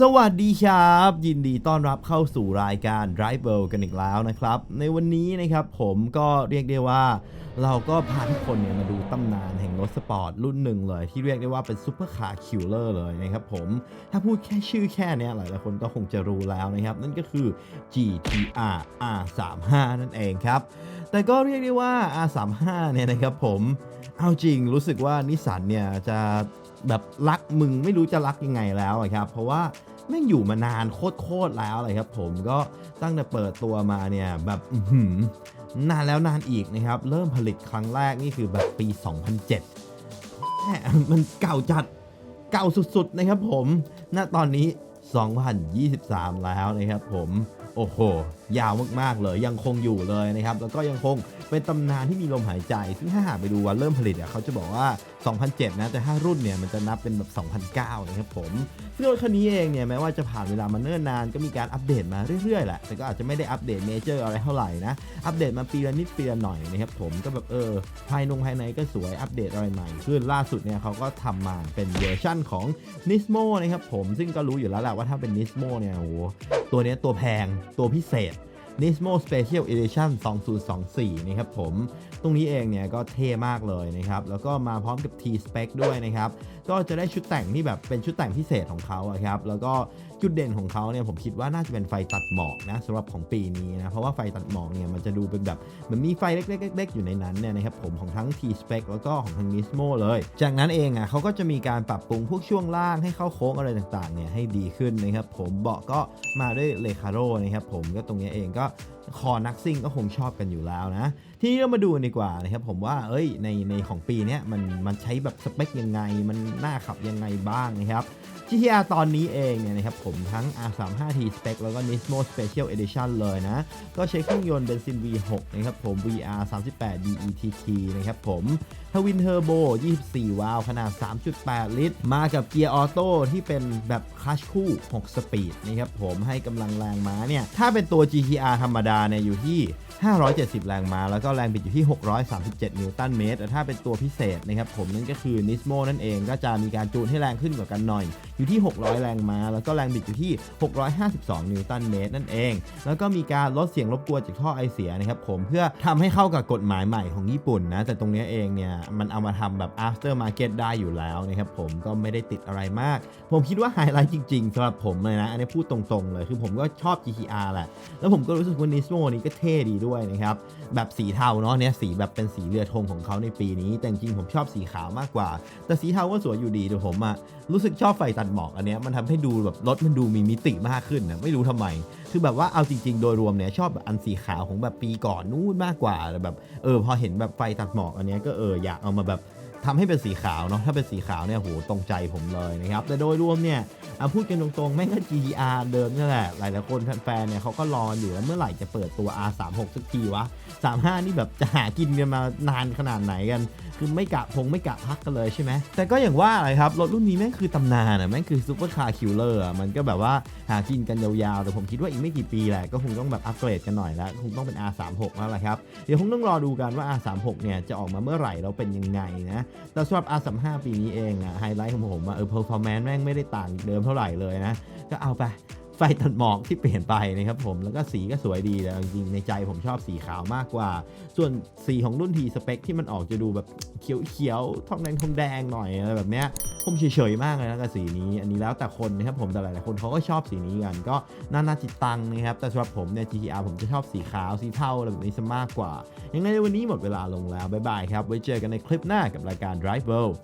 สวัสดีครับ ยินดีต้อนรับเข้าสู่รายการ Drive w o r l d กันอีกแล้วนะครับ ในวันนี้นะครับผมก็เรียกได้ว่า เราก็พาทุกคนเนี่ยมาดูตำนานแห่งรถสปอร์ตรุ่นหนึ่งเลย ที่เรียกได้ว่าเป็นซูเปอร์คาร์คิลเลอร์เลยนะครับผมถ้าพูดแค่ชื่อแค่เนี้ยหลายๆคนก็คงจะรู้แล้วนะครับ นั่นก็คือ GTR R35 นั่นเองครับ แต่ก็เรียกได้ว่า R35 เนี่ยนะครับผมเอาจริงรู้สึกว่านิสสันเนี่ยจะ แบบรักมึงไม่รู้จะรักยังไงแล้วครับ เพราะว่าแม่งอยู่มานานโคตรๆแล้วเลยครับ ผมก็ตั้งแต่เปิดตัวมาเนี่ยแบบนานแล้วนานอีกนะครับ เริ่มผลิตครั้งแรกนี่คือแบบปี 2007แหมมันเก่าจัดเก่าสุดๆนะครับผม ณ ตอนนี้ 2023 แล้วนะครับผมโอ้โห ยาวมากๆเลยยังคงอยู่เลยนะครับ แล้วก็ยังคงเป็นตำนานที่มีลมหายใจ ซึ่งถ้าหากไปดูวันเริ่มผลิตเขาจะบอกว่า 2007 นะ แต่ถ้ารุ่นเนี่ยมันจะนับเป็นแบบ 2009 นะครับผม ซึ่งรถคันนี้เองเนี่ยแม้ว่าจะผ่านเวลามาเนิ่นนานก็มีการอัปเดตมาเรื่อยๆแหละ แต่ก็อาจจะไม่ได้อัปเดตเมเจอร์อะไรเท่าไหร่นะ อัปเดตมาปีละนิดปีละหน่อยนะครับผมก็แบบเออภายนงภายในก็สวยอัปเดตอะไรใหม่ขึ้นล่าสุดเนี่ยเขาก็ทำมาเป็นเวอร์ชั่นของ Nismo นะครับผมซึ่งก็รู้อยู่แล้วแหละว่าถ้าเป็นนิสโมเนี่ยโอ้โหตัวเนี้ยตัวแพงตัวพิเศษ Nismo Special Edition 2024 นะครับผม ตรงนี้เองเนี่ยก็เท่มากเลยนะครับ แล้วก็มาพร้อมกับ T-Spec ด้วยนะครับ ก็จะได้ชุดแต่งที่แบบเป็นชุดแต่งพิเศษของเขาอะครับ แล้วก็จุดเด่นของเขาเนี่ยผมคิดว่าน่าจะเป็นไฟตัดหมอกนะสำหรับของปีนี้นะ เพราะว่าไฟตัดหมอกเนี่ยมันจะดูเป็นแบบมันมีไฟเล็กๆ ๆ อยู่ในนั้นเนี่ยนะครับผมของทั้ง T-Spec แล้วก็ของทาง Nismo เลย จากนั้นเองอะเขาก็จะมีการปรับปรุงพวกช่วงล่างให้เข้าโค้งอะไรต่างๆเนี่ยให้ดีขึ้นนะครับผมเบาะก็มาด้วยเลคาโรนะครับผมก็ตรงนี้เองก็คอนักซิ่งก็คงชอบกันอยู่แล้วนะ ทีนี้เรามาดูดีกว่านะครับผมว่าเอ้ยในในของปีนี้มันมันใช้แบบสเปคยังไง มันน่าขับยังไงบ้างนะครับ GTR ตอนนี้เองเนี่ยนะครับผมทั้ง R35T Spec แล้วก็ Nismo Special Edition เลยนะ ก็ใช้เครื่องยนต์เบนซิน V6 นะครับผม VR 38 DETT นะครับผมทวินเทอร์โบ 24 วาล์วขนาด 3.8 ลิตร มากับเกียร์ออโต้ที่เป็นแบบคลัชคู่ 6 สปีดนะครับผมให้กำลังแรงม้าเนี่ย ถ้าเป็นตัว GTR ธรรมดาเนี่ยอยู่ที่ 570 แรงม้า แล้วก็แรงบิดอยู่ที่ 637 นิวตันเมตร แต่ถ้าเป็นตัวพิเศษนะครับผมนั่นก็คือ Nismo นั่นเอง ก็จะมีการจูนให้แรงขึ้นกว่ากันหน่อย อยู่ที่ 600 แรงม้า แล้วก็แรงบิดอยู่ที่ 652 นิวตันเมตรนั่นเอง แล้วก็มีการลดเสียงรบกวนจากท่อไอเสียนะครับผม เพื่อทำให้เข้ากับกฎหมายใหม่ของญี่ปุ่นนะ แต่ตรงนี้เองเนี่ยมันเอามาทำแบบ after market ได้อยู่แล้วนะครับผม ก็ไม่ได้ติดอะไรมาก ผมคิดว่าไฮไลท์จริงๆสำหรับผมเลยนะ อันนี้พูดตรงๆเลย คือผมก็ชอบ GTR แหละ แล้วผมก็รู้สึกว่า Nismo นี้ก็เท่ดีด้วยนะครับแบบสีเทาเนาะเนี่ยสีแบบเป็นสีเรือธงของเขาในปีนี้ แต่จริงผมชอบสีขาวมากกว่า แต่สีเทาก็สวยอยู่ดีแต่ผมอะรู้สึกชอบไฟตัดหมอกอันเนี้ยมันทำให้ดูแบบรถมันดูมีมิติมากขึ้นนะไม่รู้ทำไม คือแบบว่าเอาจริง ๆ โดยรวมเนี่ยชอบแบบอันสีขาวของแบบปีก่อนนู้นมากกว่าแแบบเออพอเห็นแบบไฟตัดหมอกอันเนี้ยก็เอออยากเอามาแบบ ทำให้เป็นสีขาวเนาะถ้าเป็นสีขาวเนี่ยโหตรงใจผมเลยนะครับแต่โดยรวมเนี่ยพูดกันตรงๆแม่งก็ GTR เดิมนี่แหละหลายๆคนแฟนๆเนี่ยเขาก็รออยู่แล้วเมื่อไหร่จะเปิดตัว R36 สักทีวะ 35 นี่แบบจะหากินกันมานานขนาดไหนกัน คือไม่กะพงไม่กะพักกันเลยใช่ไหม แต่ก็อย่างว่าอะไรครับ รถรุ่นนี้แม่งคือตำนานอะแม่งคือซูเปอร์คาร์คิลเลอร์อะมันก็แบบว่าหากินกันยาวๆ แต่ผมคิดว่าอีกไม่กี่ปีแหละก็คงต้องแบบอัปเกรดกันหน่อยแล้วคงต้องเป็น R36 แล้วแหละครับเดี๋ยวคงต้องรอดูกันว่า R36 เนี่ยจะออกมาเมื่อไหร่แล้วเป็นยังไงนะแต่สำหรับ R35 ปีนี้เองอะไฮไลท์ของผมอะเออเปอร์ฟอร์แมนซ์แม่งไม่ได้ต่างเดิมเท่าไหร่เลยนะ ก็เอาไป ไฟตัดหมอกที่เปลี่ยนไปนะครับผมแล้วก็สีก็สวยดีแต่จริงๆในใจผมชอบสีขาวมากกว่า ส่วนสีของรุ่นทีสเปคที่มันออกจะดูแบบเขียวๆทองแดงทองแดงหน่อยอะไรแบบเนี้ยผมเฉยๆมากเลยนะกับสีนี้ อันนี้แล้วแต่คนนะครับผมแต่หลายๆคนเขาก็ชอบสีนี้กัน ก็น่านาจิตตังนะครับแต่สำหรับผมเนี่ย GTR ผมจะชอบสีขาวสีเทาอะไรแบบนี้ซะมากกว่า ยังไงวันนี้หมดเวลาลงแล้วบ๊ายบายครับไว้เจอกันในคลิปหน้ากับรายการ Drive World